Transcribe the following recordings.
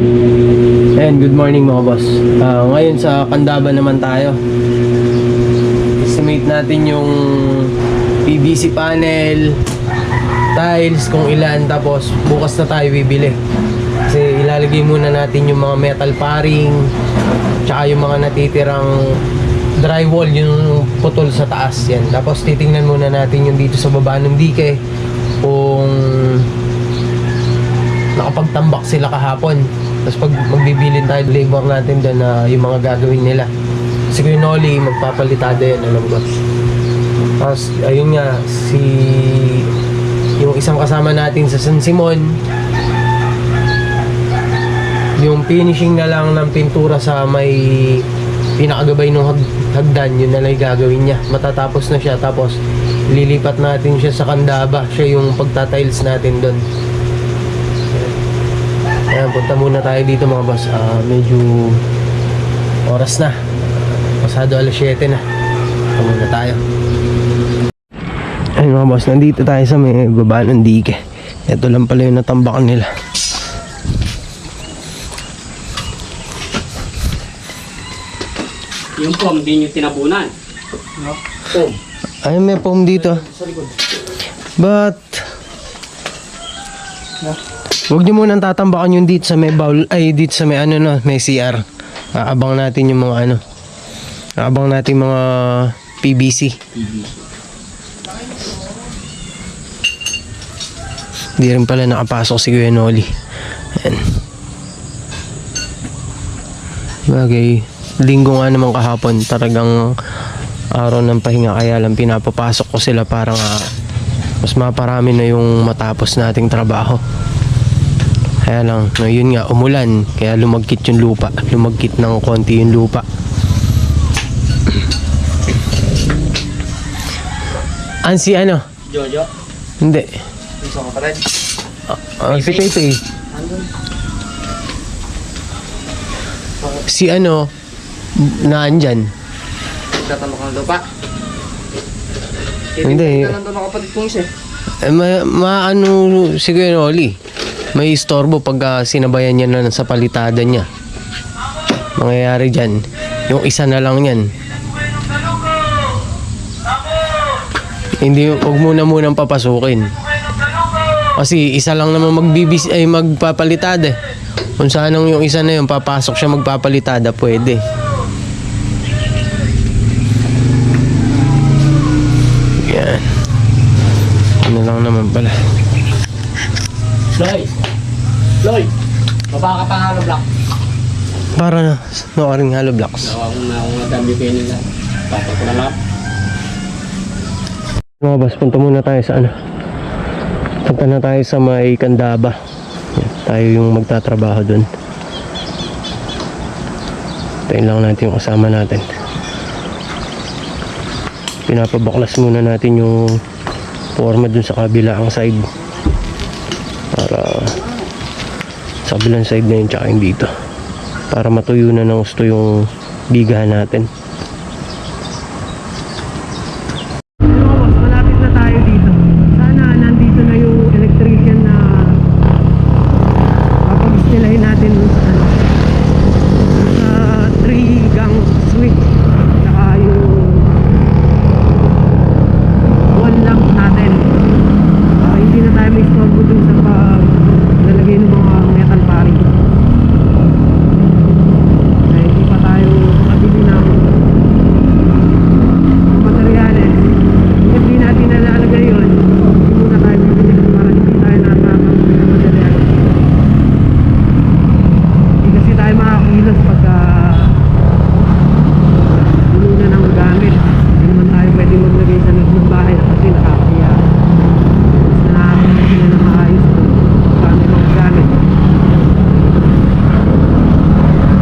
And good morning mga boss. Ah, ngayon sa Kandaba naman tayo. Estimate natin yung PVC panel, tiles kung ilan, tapos bukas na tayo bibili. Kasi ilalagay muna natin yung mga metal paring, tsaka yung mga natitirang drywall, yung putol sa taas yan. Tapos titingnan muna natin yung dito sa baba ng dike kung nakapagtambak sila kahapon. Tapos pag magbibilin tayo, labor natin doon na yung mga gagawin nila. Si Kuya Noli, magpapalitada yan, alam ko. Tapos, ayun nga, si... Yung isang kasama natin sa San Simon, yung finishing na lang ng pintura sa may pinakagabay ng hag- hagdan, yun na lang gagawin niya. Matatapos na siya, tapos lilipat natin siya sa Kandaba. Siya yung pagtatiles natin doon. Ayan, punta muna tayo dito mga boss. Ah, medyo oras na. Pasado alas 7 na. Punta muna tayo. Ayun mga boss, nandito tayo sa may baba ng dike. Ito lang pala yung natambakan nila. Yung pom, di nyo tinabunan. Pom. Ayun, may foam dito. But, Huwag niyo munang tatambakan yung dito sa may bowl, ay dito sa may ano no, may CR. Aabang natin yung mga ano. Aabang natin mga PVC. Hindi rin pala nakapasok si Kuya Noli. Ayan. Bagay, linggo nga naman kahapon, talagang araw ng pahinga kaya lang pinapapasok ko sila para nga mas maparami na yung matapos nating trabaho. Kaya lang, no, yun nga, umulan. Kaya lumagkit yung lupa. Lumagkit ng konti yung lupa. Ansi ano? Jojo. Hindi. Gusto ko pa rin. Ah, si Pepe. Si ano, naandyan. Tatanong ka ng lupa. Hindi. Tatanong ng kapatid kong isa. Eh, ma, maano si Kuya Noli. May istorbo pag ah, sinabayan niya na sa palitada niya. Mangyayari dyan, yung isa na lang yan. Hindi, huwag muna munang papasukin. Kasi isa lang naman magbibis ay magpapalitada. eh. Kung saan yung isa na yun, papasok siya magpapalitada, pwede. Yan. Ano lang naman pala. Loy! Loy! Baba ka pa nga ng block. Para na, nooring hollow blocks. Nawa kong na akong nadami kayo nila. Tapos ko na lang. Mga boss, punta muna tayo sa ano. Punta na tayo sa may Kandaba. Yan, tayo yung magtatrabaho dun. Tayo lang natin yung kasama natin. Pinapabaklas muna natin yung forma dun sa kabilang side. Para sa kabilang side na yun tsaka yung dito. Para matuyo na ng gusto yung bigahan natin. malapit na tayo dito. Sana nandito na yung electrician na papag-stilahin natin dun sa ano. Sa 3 gang switch. Tsaka yung wall lamp natin. Ah, hindi na tayo may istorbo dun sa paglalagay ng mga metal paring. Eh, hindi pa tayo makabili ng mga materyales. Hindi natin nalalagay yun. Hindi muna tayo bibili para hindi tayo natatampi ng materyales. Hindi kasi tayo makakilos pagka puno na ng gamit. Hindi naman tayo pwede maglagay sa loob ng bahay kasi nakakahiya. Mas na nakakita na ng maayos kung paano mga gamit.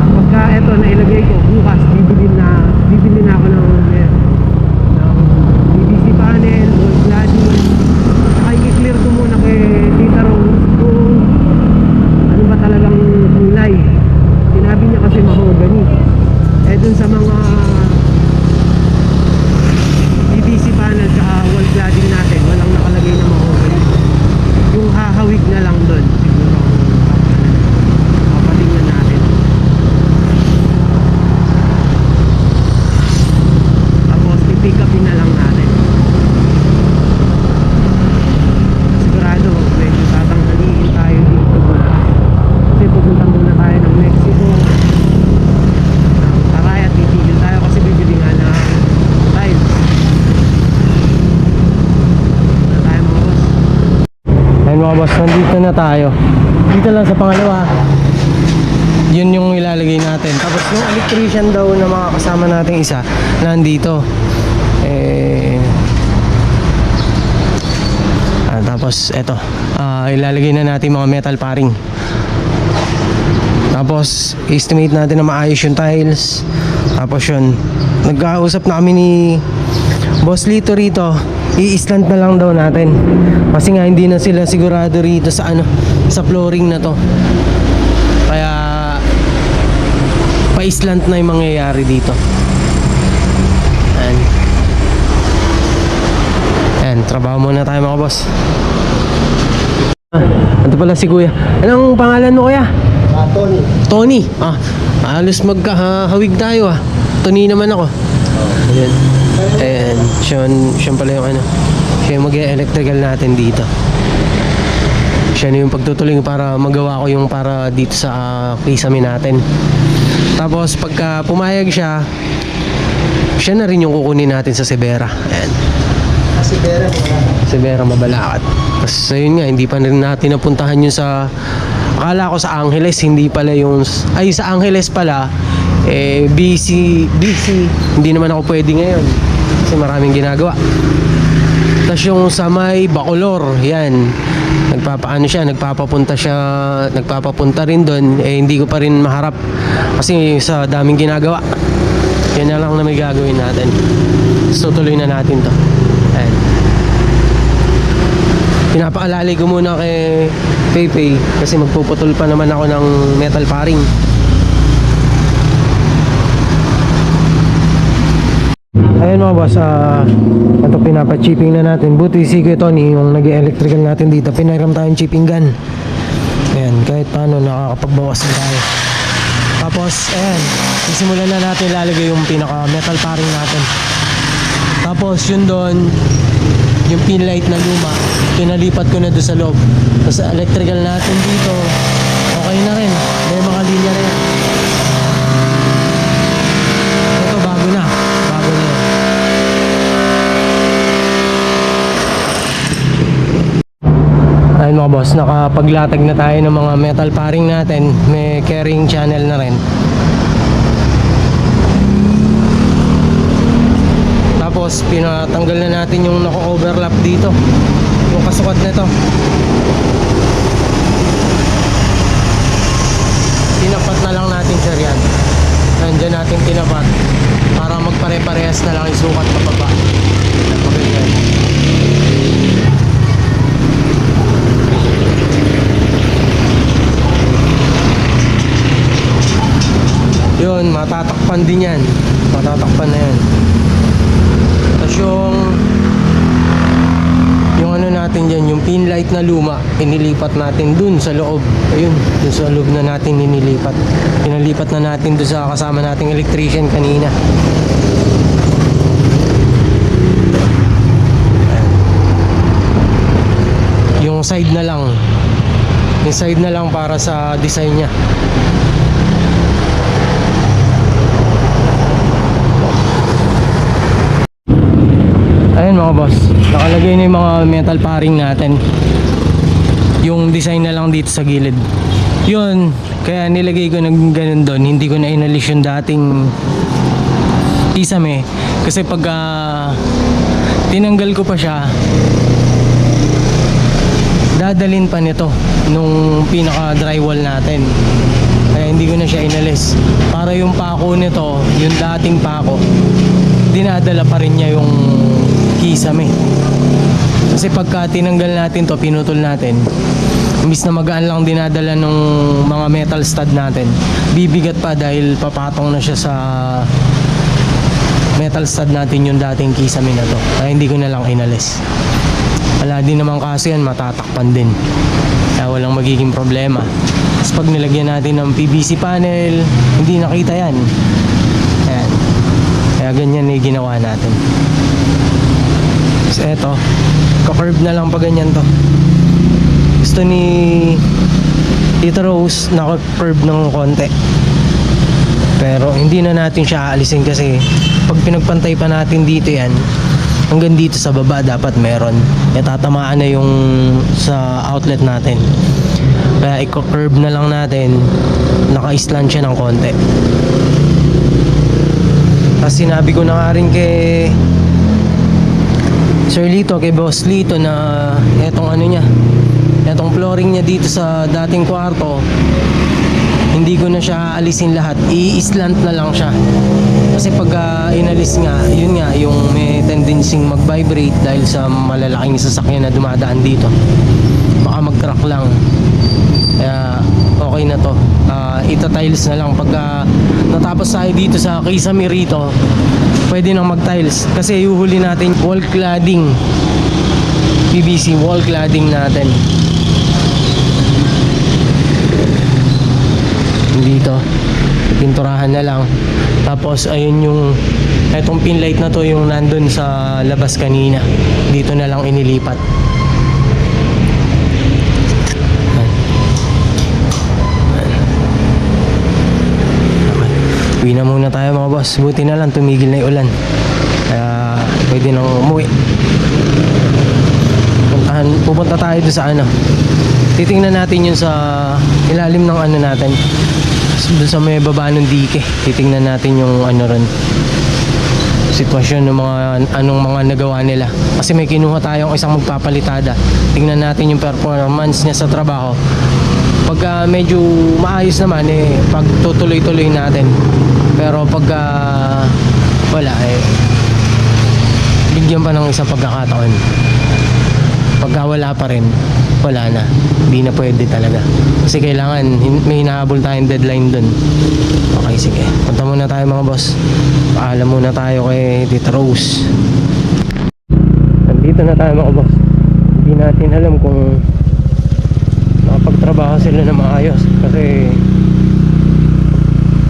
Pagka eto na ilagay ko, bukas bibili na bibili na ako ng eh, ng PVC panel, wall cladding. Saka i-clear ko muna kay Tita Rose kung ano ba talagang kulay. Sinabi niya kasi mahogany. Eh dun sa mga PVC panel saka wall cladding natin, walang nakalagay na mahogany. Yung hahawig na lang dun. Siguro ang papalit boss, nandito na tayo. Dito lang sa pangalawa. Yun yung ilalagay natin. Tapos yung electrician daw na mga kasama nating isa, nandito. Eh, ah, tapos eto, ah, ilalagay na natin mga metal paring. Tapos, estimate natin na maayos yung tiles. Tapos yun, nagkausap na kami ni Boss Lito rito. I-slant na lang daw natin. Kasi nga hindi na sila sigurado rito sa ano, sa flooring na to. Kaya pa-slant na yung mangyayari dito. Ayan. Ayan, trabaho muna tayo mga boss. Ah, ito pala si Kuya. Anong pangalan mo Kuya? Tony. Tony. Ah, halos magkahawig tayo ah. Tony naman ako. Ayan. Ayan. Siya, siya pala yung ano. Siya yung mag-electrical natin dito. Siya na yung pagtutuloy para magawa ko yung para dito sa uh, kisame natin. Tapos pagka pumayag siya, siya na rin yung kukunin natin sa Severa. Ayan. Kasi pera. Severa Mabalacat. Tapos ayun nga, hindi pa rin natin napuntahan yung sa akala ko sa Angeles, hindi pala yung ay sa Angeles pala eh busy, busy. Hindi naman ako pwede ngayon kasi maraming ginagawa. Tapos yung sa may Bacolor, yan. Nagpapaano siya, nagpapapunta siya, nagpapapunta rin doon. Eh hindi ko pa rin maharap kasi sa daming ginagawa. Yan na lang na may gagawin natin. So tuloy na natin to. Ayan. Pinapaalalay ko muna kay Pepe kasi magpuputol pa naman ako ng metal paring. Ayun mga boss, ah, ito pinapa-chipping na natin. Buti si Kuya Tony, yung nag electrical natin dito, pinairam tayong chipping gun. Ayan, kahit paano nakakapagbawas na tayo. Tapos, ayan, simulan na natin lalagay yung pinaka metal paring natin. Tapos yun doon, yung pin light na luma, pinalipat ko na doon sa loob. Tapos electrical natin dito, okay na rin. May mga linya rin. Ito bago na. Bago na yan. Ayun mga boss, nakapaglatag na tayo ng mga metal paring natin. May carrying channel na rin. Tapos pinatanggal na natin yung nako-overlap dito. Yung kasukat nito. Tinapat na lang natin sir yan. Nandiyan natin tinapat para magpare-parehas na lang yung sukat pababa. Matatakpan din yan. Matatakpan na yan. Tapos yung yung ano natin dyan, yung pin light na luma, inilipat natin dun sa loob. Ayun, dun sa loob na natin inilipat. Pinalipat na natin dun sa kasama nating electrician kanina. Yung side na lang. Yung side na lang para sa design niya. Ayan mga boss, nakalagay na yung mga metal paring natin. Yung design na lang dito sa gilid. Yun, kaya nilagay ko ng ganun doon. Hindi ko na inalis yung dating kisame. Kasi pag ah, tinanggal ko pa siya, dadalin pa nito nung pinaka drywall natin. Kaya hindi ko na siya inalis. Para yung pako nito, yung dating pako, dinadala pa rin niya yung kisame. Kasi pagka tinanggal natin to, pinutol natin, imbis na magaan lang dinadala nung mga metal stud natin, bibigat pa dahil papatong na siya sa metal stud natin yung dating kisame na to. Kaya hindi ko na lang inalis. Wala din naman kasi yan, matatakpan din. Kaya walang magiging problema. Tapos pag nilagyan natin ng PVC panel, hindi nakita yan. Ayan. Kaya ganyan na ginawa natin. Tapos eto, ka-curve na lang pa ganyan to. Gusto ni Tito Rose, naka-curve ng konti. Pero hindi na natin siya aalisin kasi pag pinagpantay pa natin dito yan, hanggang dito sa baba dapat meron. Kaya tatamaan na yung sa outlet natin. Kaya i-curve na lang natin. Naka-slant siya ng konti. Tapos sinabi ko na nga rin kay Sir Lito, kay Boss Lito na etong ano niya, etong flooring niya dito sa dating kwarto, hindi ko na siya alisin lahat. I-slant na lang siya. Kasi pag ah, inalis nga, yun nga, yung may tendency mag-vibrate dahil sa malalaking sasakyan na dumadaan dito. Baka mag-crack lang. Kaya okay na to. Ah, ita-tiles na lang. Pag natapos tayo dito sa Kisame rito, pwede nang mag-tiles. Kasi ihuhuli natin wall cladding. PVC wall cladding natin. Dito. Pinturahan na lang. Tapos ayun yung etong pin light na to yung nandun sa labas kanina. Dito na lang inilipat. Uwi na muna tayo mga boss. Buti na lang tumigil na yung ulan. Kaya pwede nang umuwi. Puntahan, pupunta tayo doon sa ano. Titingnan natin yun sa ilalim ng ano natin. Doon sa may baba ng dike. Titingnan natin yung ano ron sitwasyon ng mga anong mga nagawa nila. Kasi may kinuha tayong isang magpapalitada. Tingnan natin yung performance niya sa trabaho. Pagka medyo maayos naman eh pag tutuloy-tuloy natin. Pero pagka wala eh bigyan pa ng isang pagkakataon. Pagka wala pa rin, wala na. Hindi na pwede talaga. Kasi kailangan, may hinahabol tayong deadline dun. Okay, sige. Punta muna tayo mga boss. Paalam muna tayo kay Tita Rose. Nandito na tayo mga boss. Hindi natin alam kung makapagtrabaho sila na maayos. Kasi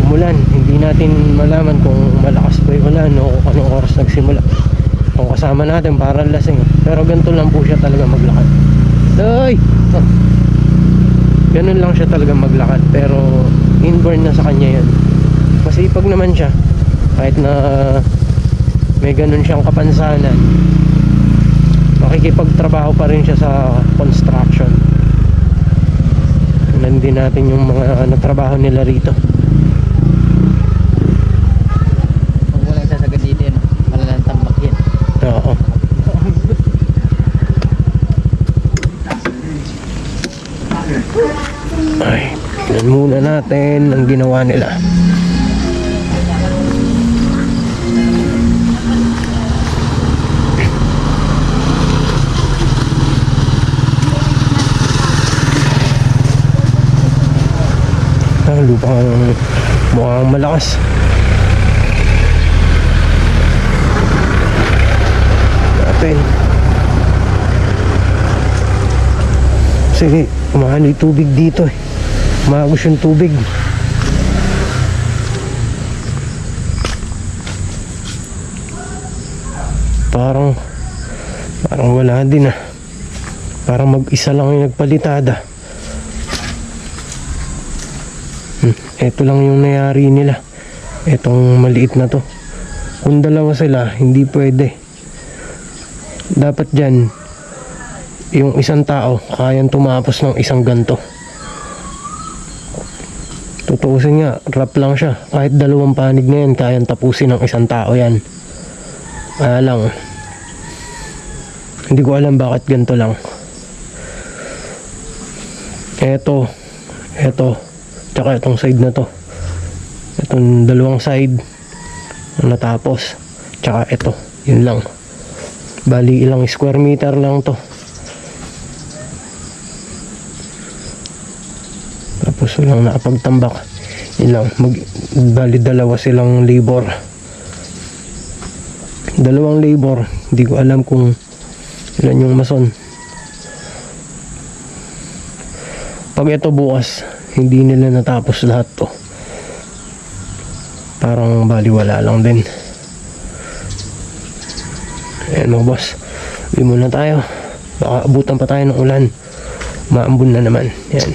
umulan. Hindi natin malaman kung malakas ba yung ulan o kung anong oras nagsimula. Kung kasama natin para lasing. Pero ganito lang po siya talaga maglakad. Ay! Ah. Ganun lang siya talaga maglakad. Pero inborn na sa kanya yan. Masipag naman siya. Kahit na may ganun siyang kapansanan. Makikipagtrabaho pa rin siya sa construction. Nandin natin yung mga natrabaho nila rito. Kung walang sasagad dito yun, malalang tambak yan. Oo. Ay, tingnan muna natin ang ginawa nila. Ah, lupa mukhang malakas. natin. Sige, umahalo yung tubig dito eh. Umagos yung tubig. Parang, parang wala din ah. Parang mag-isa lang yung nagpalitada. Ito lang yung nayari nila. Itong maliit na to. Kung dalawa sila, hindi pwede. Dapat dyan yung isang tao kayang tumapos ng isang ganto. Tutuusin nga rap lang siya. Kahit dalawang panig na yan kayang tapusin ng isang tao yan. Kaya lang hindi ko alam bakit ganito lang. Eto eto tsaka itong side na to itong dalawang side na natapos tsaka ito yun lang Bali ilang square meter lang to. Tapos walang nakapagtambak. Ilang, mag, bali dalawa silang labor. Dalawang labor. Hindi ko alam kung ilan yung mason. Pag ito bukas, hindi nila natapos lahat to. Parang baliwala lang din. Ayan mga boss. Uwi muna tayo. Baka abutan pa tayo ng ulan. Maambun na naman. Ayan.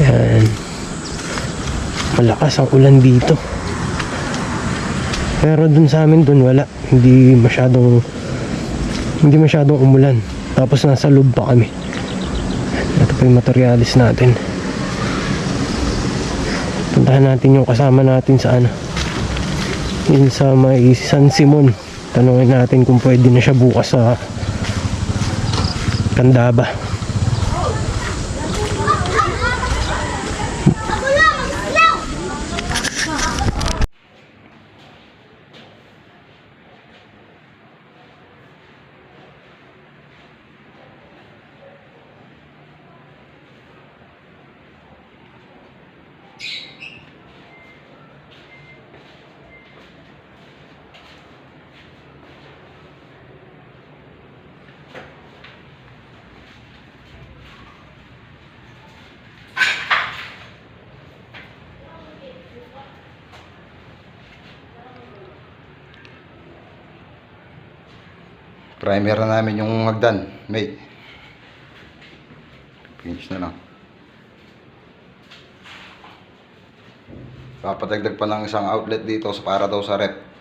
Ayan. Malakas ang ulan dito. Pero dun sa amin dun wala. Hindi masyadong hindi masyadong umulan. Tapos nasa loob pa kami. Ito pa yung materialis natin. Puntahan natin yung kasama natin sa ano. Yun sa may San Simon. Tanungin natin kung pwede na siya bukas sa Kandaba. Primer na namin yung hagdan, mate. Finish na lang. Papadagdag pa ng isang outlet dito para daw sa rep.